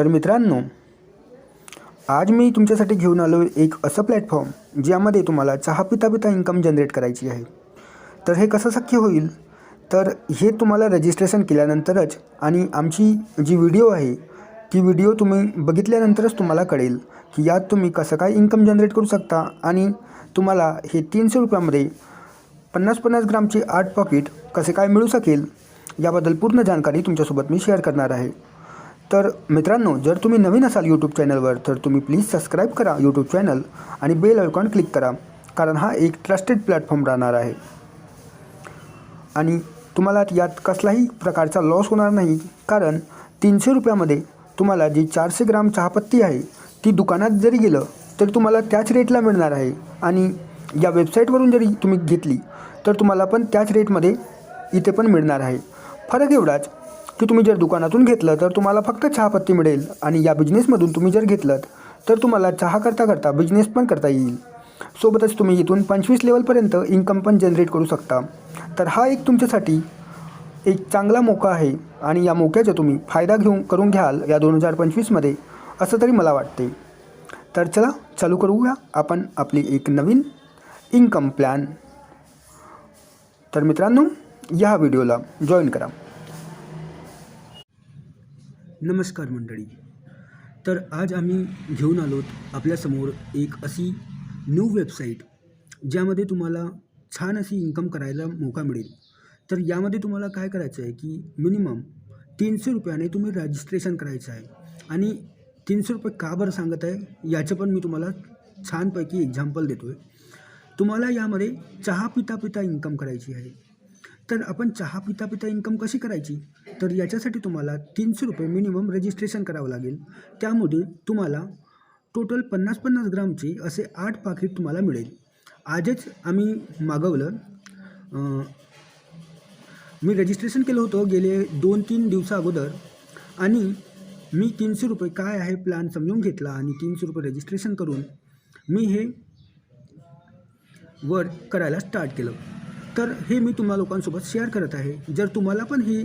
तर मित्रांनो आज मी तुमच्यासाठी घेऊन आलो एक असं प्लॅटफॉर्म ज्यामध्ये तुम्हाला चहा पिता पिता इन्कम जनरेट करायची आहे. तर हे कसं शक्य होईल? तर हे तुम्हाला रजिस्ट्रेशन केल्यानंतरच आणि आमची जी व्हिडिओ आहे ती व्हिडिओ तुम्ही बघितल्यानंतरच तुम्हाला कळेल की यात तुम्ही कसं काय इन्कम जनरेट करू शकता आणि तुम्हाला हे तीनशे रुपयामध्ये पन्नास पन्नास ग्रामचे आठ पॉकेट कसे काय मिळू शकेल याबद्दल पूर्ण जानकारी तुमच्यासोबत मी शेअर करणार आहे. तर मित्रांनो जर तुम्ही नवीन असाल यूट्यूब चॅनलवर तर तुम्ही प्लीज सबस्क्राईब करा यूट्यूब चॅनल आणि बेल आयकॉन क्लिक करा कारण हा एक ट्रस्टेड प्लॅटफॉर्म राहणार आहे. आणि तुम्हाला यात कसलाही प्रकारचा लॉस होणार नाही कारण तीनशे रुपयामध्ये तुम्हाला जी चारशे ग्राम चहापत्ती आहे ती दुकानात जरी गेलं तर तुम्हाला त्याच रेटला मिळणार आहे. आणि या वेबसाईटवरून जरी तुम्ही घेतली तर तुम्हाला पण त्याच रेटमध्ये इथे पण मिळणार आहे. फरक एवढाच की तुम्ही जर दुकानातून घेतलं तर तुम्हाला फक्त चहापत्ती मिळेल आणि या बिझनेसमधून तुम्ही जर घेतलं तर तुम्हाला चहा करता करता बिझनेस पण करता येईल. सोबतच तुम्ही इथून पंचवीस लेवलपर्यंत इन्कम पण जनरेट करू शकता. तर हा एक तुमच्यासाठी एक चांगला मोका आहे आणि या मोक्याचा तुम्ही फायदा घेऊन करून घ्याल या दोन हजार पंचवीसमध्ये असं तरी मला वाटते. तर चला चालू करूया आपण आपली एक नवीन इन्कम प्लॅन तर मित्रांनो या व्हिडिओला जॉईन करा. नमस्कार मंडळी. तर आज आम्ही घेऊन आलोत आपल्यासमोर एक अशी न्यू वेबसाईट ज्यामध्ये तुम्हाला छान अशी इन्कम करायला मोका मिळेल. तर यामध्ये तुम्हाला काय करायचं आहे की मिनिमम तीनशे रुपयाने तुम्ही रजिस्ट्रेशन करायचं आहे. आणि तीनशे रुपये का बरं सांगत आहे? याचं पण मी तुम्हाला छानपैकी एक्झाम्पल देतो आहे तुम्हाला यामध्ये चहा पिता पिता इन्कम करायची आहे. तर आपण चहा पिता पिता इन्कम कशी करायची? तर याच्यासाठी तुम्हाला तीनशे रुपये मिनिमम रजिस्ट्रेशन करावं लागेल. त्यामध्ये तुम्हाला टोटल पन्नास पन्नास ग्रामचे असे आठ पाकिट तुम्हाला मिळेल. आजच आम्ही मागवलं. मी रजिस्ट्रेशन केलं होतं गेले दोन तीन दिवसा अगोदर. आणि मी तीनशे रुपये काय आहे प्लॅन समजून घेतला आणि तीनशे रुपये रजिस्ट्रेशन करून मी हे वर करायला स्टार्ट केलं. तर हे मी तुम्हा लोकांसोबत शेअर करत आहे. जर तुम्हाला पण हे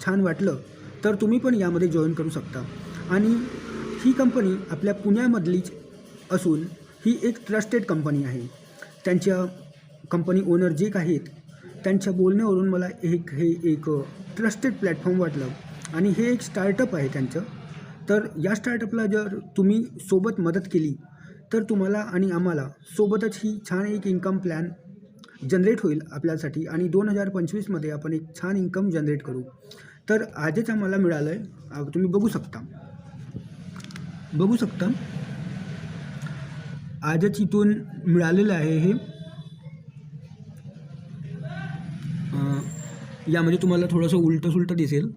छान वाटलं तर तुम्ही पण यामध्ये जॉईन करू शकता. आणि ही कंपनी आपल्या पुण्यामधलीच असून ही एक ट्रस्टेड कंपनी आहे. त्यांच्या कंपनी ओनर जे आहेत त्यांच्या बोलण्यावरून मला एक हे एक ट्रस्टेड प्लॅटफॉर्म वाटलं. आणि हे एक स्टार्टअप आहे त्यांचं. तर या स्टार्टअपला जर तुम्ही सोबत मदत केली तर तुम्हाला आणि आम्हाला सोबतच ही छान एक इन्कम प्लॅन जनरेट होईल आपल्यासाठी आणि दोन हजार पंचवीसमध्ये आपण एक छान इन्कम जनरेट करू. तर आजच आम्हाला मिळालं आहे तुम्ही बघू शकता. बघू शकता. आजच इथून मिळालेलं आहे हे. यामध्ये तुम्हाला थोडंसं उलटं सुलटं दिसेल.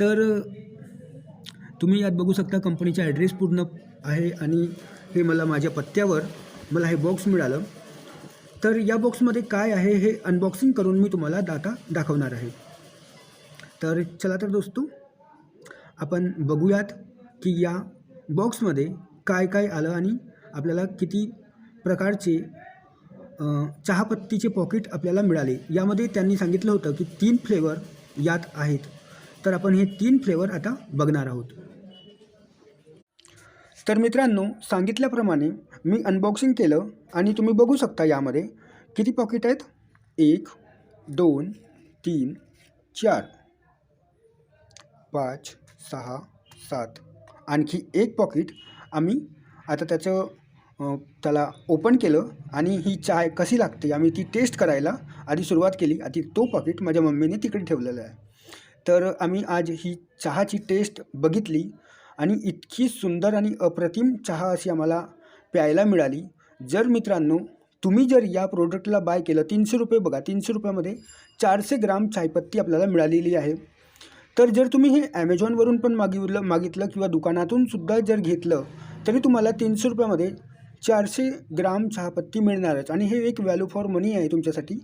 तर तुम्ही यात बघू शकता कंपनीचा ॲड्रेस पूर्ण आहे आणि हे मला माझ्या पत्त्यावर मला हे बॉक्स मिळालं. तर या बॉक्समध्ये काय आहे हे अनबॉक्सिंग करून मी तुम्हाला दाता दाखवणार आहे. तर चला तर दोस्तू आपण बघूयात की या बॉक्समध्ये काय काय आलं आणि आपल्याला किती प्रकारचे चहापत्तीचे पॉकेट आपल्याला मिळाले. यामध्ये त्यांनी सांगितलं होतं की तीन फ्लेवर यात आहेत. तर आपण हे तीन फ्लेवर आता बघणार आहोत. तर मित्रांनो सांगितल्याप्रमाणे मी अनबॉक्सिंग केलं आणि तुम्ही बघू शकता यामध्ये किती पॉकेट आहेत? एक दोन तीन चार पाच सहा सात. आणखी एक पॉकेट आम्ही आता त्याचं त्याला ओपन केलं आणि ही चाय कशी लागते आम्ही ती टेस्ट करायला आधी सुरुवात केली. आधी तो पॉकेट माझ्या मम्मीने तिकडे ठेवलेला आहे. तर आम्ही आज ही चहाची टेस्ट बघितली आणि इतकी सुंदर आणि अप्रतिम चहा अशी आम्हाला प्यायला मिळाली. जर मित्रांनो तुम्ही जर या प्रोडक्टला बाय केलं तीनशे रुपये बघा तीनशे रुपयामध्ये चारशे ग्राम चायपत्ती आपल्याला मिळालेली आहे. तर जर तुम्ही हे ॲमेझॉनवरून पण मागितलं मागितलं किंवा दुकानातून सुद्धा जर घेतलं तरी तुम्हाला तीनशे रुपयामध्ये चारशे ग्राम चहापत्ती मिळणारच. आणि हे एक व्हॅल्यू फॉर मनी आहे तुमच्यासाठी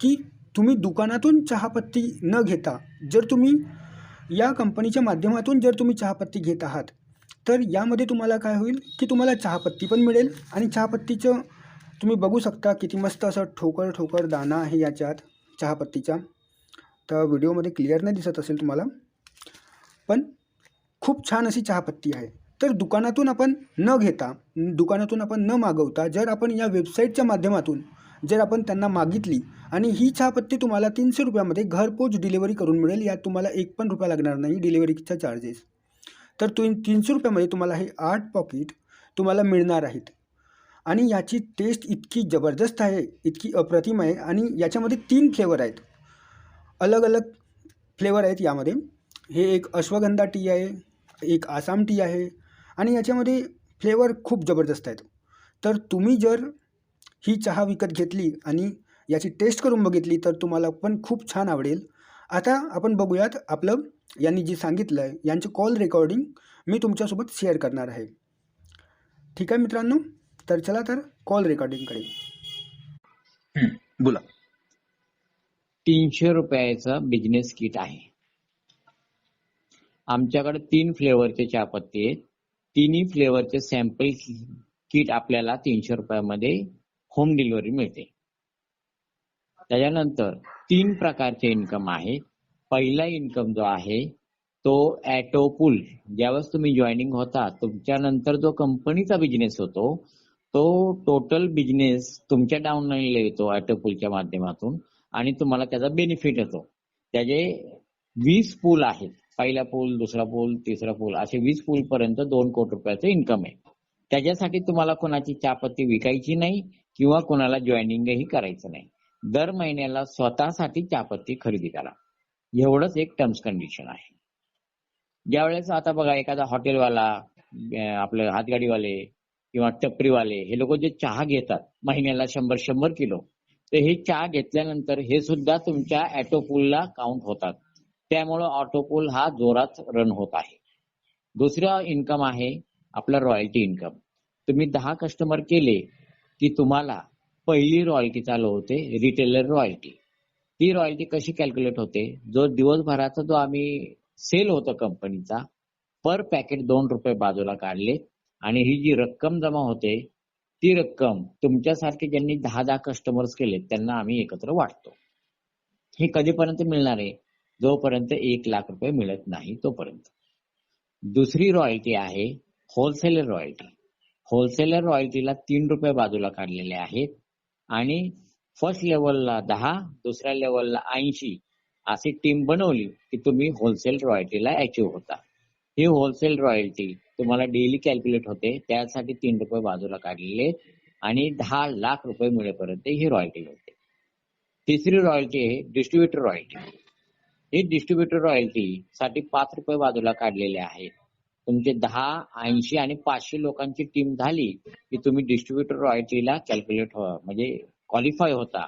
की तुम्ही दुकानातून चहापत्ती न घेता जर तुम्ही या कंपनीच्या माध्यमातून जर तुम्ही चहापत्ती घेत आहात तर यामध्ये तुम्हाला काय होईल की तुम्हाला चहापत्ती पण मिळेल आणि चहापत्तीचं तुम्ही बघू शकता किती मस्त असं ठोकर ठोकर दाणा आहे याच्यात चहापत्तीचा. तर व्हिडिओमध्ये क्लिअर नाही दिसत असेल तुम्हाला. पण खूप छान अशी चहापत्ती आहे. तर दुकानातून आपण न घेता दुकानातून आपण न मागवता जर आपण या वेबसाईटच्या माध्यमातून जर आपण त्यांना मागितली आणि ही चहापत्ती तुम्हाला तीनशे रुपयामध्ये घरपोच डिलिव्हरी करून मिळेल यात तुम्हाला एक पण रुपया लागणार नाही डिलिव्हरीचा चार्जेस तर तु तीनशे रुपयामध्ये तुम्हाला हे आठ पॉकेट तुम्हाला मिळणार आहेत. आणि याची टेस्ट इतकी जबरदस्त आहे इतकी अप्रतिम आहे आणि याच्यामध्ये तीन फ्लेवर आहेत. अलग अलग फ्लेवर आहेत यामध्ये. हे एक अश्वगंधा टी आहे एक आसाम टी आहे आणि याच्यामध्ये फ्लेवर खूप जबरदस्त आहेत. तर तुम्ही जर ही चहा विकत घेतली आणि याची टेस्ट करून बघितली तर तुम्हाला पण खूप छान आवडेल. आता आपण बघूयात आपलं यांनी जे सांगितलं आहे यांचे कॉल रेकॉर्डिंग मी तुमच्यासोबत शेअर करणार आहे. ठीक आहे मित्रांनो? तर चला तर कॉल रेकॉर्डिंगकडे बोला. तीनशे रुपयाचं बिझनेस किट आहे. आमच्याकडे तीन फ्लेवरचे चहापत्ती आहेत. तिन्ही फ्लेवरचे सॅम्पल किट आपल्याला तीनशे रुपयामध्ये होम डिलिव्हरी मिळते. त्याच्यानंतर तीन प्रकारचे इन्कम आहे. पहिला इन्कम जो आहे तो ऍटो पूल ज्यावेळेस तुम्ही जॉईनिंग होता तुमच्यानंतर जो कंपनीचा बिझनेस होतो तो टोटल बिझनेस तुमच्या डाऊनलाईनला येतो ॲटो पूलच्या माध्यमातून आणि तुम्हाला त्याचा बेनिफिट होतो त्याचे वीस पूल आहेत. पहिला पूल दुसरा पूल तिसरा पूल असे वीस पूल पर्यंत दोन कोटी रुपयाचं इन्कम आहे. त्याच्यासाठी तुम्हाला कोणाची चहापत्ती विकायची नाही किंवा कोणाला जॉईनिंगही करायचं नाही. दर महिन्याला स्वतःसाठी चहापत्ती खरेदी करा. एवढंच एक टर्म्स कंडिशन आहे. ज्यावेळेस आता बघा एखादा हॉटेलवाला आपले हातगाडीवाले किंवा टपरीवाले हे लोक जे चहा घेतात महिन्याला शंभर शंभर किलो तर हे चहा घेतल्यानंतर हे सुद्धा तुमच्या ऑटोपूलला काउंट होतात. त्यामुळं ऑटोपूल हा जोरात रन होत आहे. दुसरा इन्कम आहे आपला रॉयल्टी इन्कम तुम्ही दहा कस्टमर केले की तुम्हाला पहिली रॉयल्टी चालू होते रिटेलर रॉयल्टी ती रॉयल्टी कशी कॅल्क्युलेट होते? जो दिवसभराचा जो आम्ही सेल होतो कंपनीचा पर पॅकेट दोन रुपये बाजूला काढले. आणि ही जी रक्कम जमा होते ती रक्कम तुमच्यासारखे ज्यांनी दहा दहा कस्टमर्स केले त्यांना आम्ही एकत्र वाटतो हे कधीपर्यंत मिळणार आहे? जोपर्यंत एक लाख रुपये मिळत नाही तोपर्यंत. दुसरी रॉयल्टी आहे होलसेलर रॉयल्टी होलसेलर रॉयल्टीला तीन रुपये बाजूला काढलेले आहेत. आणि फर्स्ट लेवलला uh, दहा दुसऱ्या लेवलला uh, ऐंशी अशी टीम बनवली की तुम्ही होलसेल रॉयल्टीला अचीव्ह होता. ही होलसेल रॉयल्टी तुम्हाला डेली कॅल्क्युलेट होते त्यासाठी तीन रुपये बाजूला काढलेले आणि दहा लाख रुपये मिळेपर्यंत ही रॉयल्टी मिळते तिसरी रॉयल्टी आहे डिस्ट्रीब्युटर रॉयल्टी ही डिस्ट्रीब्युटर रॉयल्टी साठी पाच रुपये बाजूला काढलेले आहेत तुमचे दहा ऐंशी आणि पाचशे लोकांची टीम झाली की तुम्ही डिस्ट्रीब्युटर रॉयल्टीला कॅल्क्युलेट म्हणजे क्वालिफाय होता.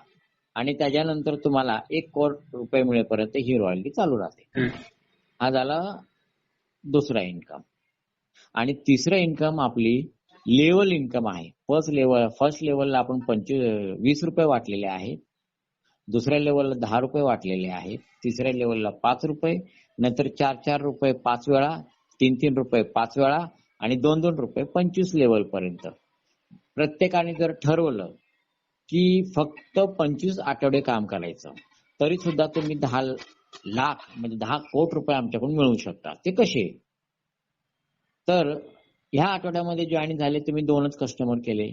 आणि त्याच्यानंतर तुम्हाला एक कोटी रुपये मिळेपर्यंत ही रॉयल्टी चालू राहते. हा झाला दुसरा इन्कम आणि तिसरं इन्कम आपली लेवल इन्कम आहे. फर्स्ट लेवल फर्स्ट लेवलला आपण पंचवीस वीस रुपये वाटलेले आहेत. दुसऱ्या लेवलला दहा रुपये वाटलेले आहेत. तिसऱ्या लेवलला पाच रुपये नंतर चार चार रुपये पाच वेळा तीन तीन रुपये पाच वेळा आणि दोन दोन रुपये पंचवीस लेवल पर्यंत. प्रत्येकाने जर ठरवलं की फक्त पंचवीस आठवडे काम करायचं. तरी सुद्धा तुम्ही दहा लाख म्हणजे दहा कोटी रुपये आमच्याकडून मिळवू शकता. ते कसे? तर ह्या आठवड्यामध्ये जॉईन झाले तुम्ही दोनच कस्टमर केले.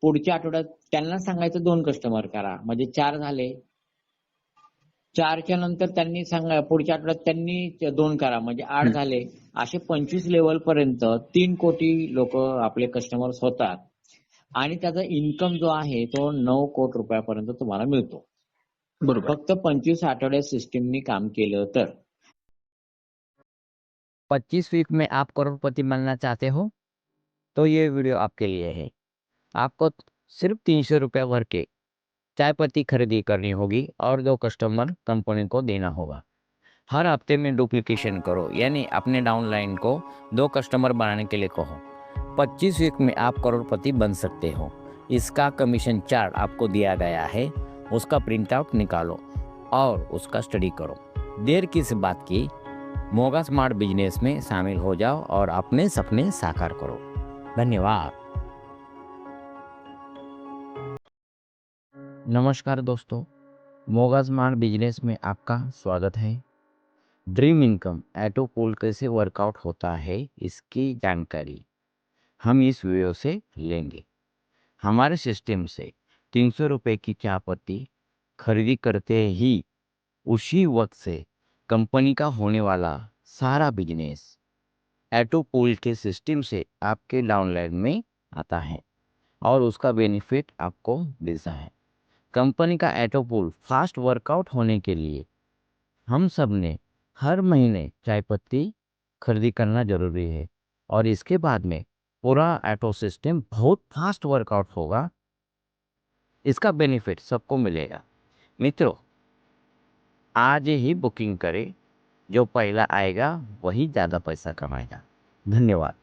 पुढच्या आठवड्यात त्यांना सांगायचं दोन कस्टमर करा. म्हणजे चार झाले. चारच्या नंतर त्यांनी सांगा पुढच्या आठवड्यात त्यांनी दोन करा. म्हणजे आठ झाले. असे पंचवीस लेवल पर्यंत तीन कोटी लोक आपले कस्टमर्स होतात. आणि त्याचा इन्कम जो आहे तो नऊ कोटी रुपयापर्यंत तुम्हाला मिळतो. बरोबर. फक्त पंचवीस आठवड्यात सिस्टीमनी काम केलं तर. पच्चीस वीक में आप करोड़पति बनना चाहते हो तो ये वीडियो आपके लिए है। आपको सिर्फ़ तीन सौ रुपये भर के चाय पत्ती खरीदी करनी होगी और दो कस्टमर कंपनी को देना होगा। हर हफ़्ते में डुप्लीकेशन करो यानी अपने डाउनलाइन को दो कस्टमर बनाने के लिए कहो। 25 वीक में आप करोड़पति बन सकते हो। इसका कमीशन चार्ट आपको दिया गया है, उसका प्रिंट आउट निकालो और उसका स्टडी करो। देर किस बात की? मोगा स्मार्ट बिज़नेस में शामिल हो जाओ और अपने सपने साकार करो। धन्यवाद। नमस्कार दोस्तों, मोगा स्मार्ट बिज़नेस में आपका स्वागत है। ड्रीम इनकम ऑटो पोल कैसे वर्कआउट होता है, इसकी जानकारी। हम इस वीडियो से लेंगे। हमारे सिस्टम से तीन सौ रुपये की चाय पत्ती खरीदी करते ही उसी वक्त से कंपनी का होने वाला सारा बिज़नेस ऑटो पोल के सिस्टम से आपके डाउनलाइन में आता है और उसका बेनिफिट आपको देता है। कंपनी का ऑटो पोल फास्ट वर्कआउट होने के लिए हम सबने हर महीने चाय पत्ती खरीदी करना ज़रूरी है और इसके बाद में पूरा ऑटो सिस्टम बहुत फास्ट वर्कआउट होगा। इसका बेनिफिट सबको मिलेगा। मित्रों, आज ही बुकिंग करें, जो पहला आएगा वही ज़्यादा पैसा कमाएगा। धन्यवाद।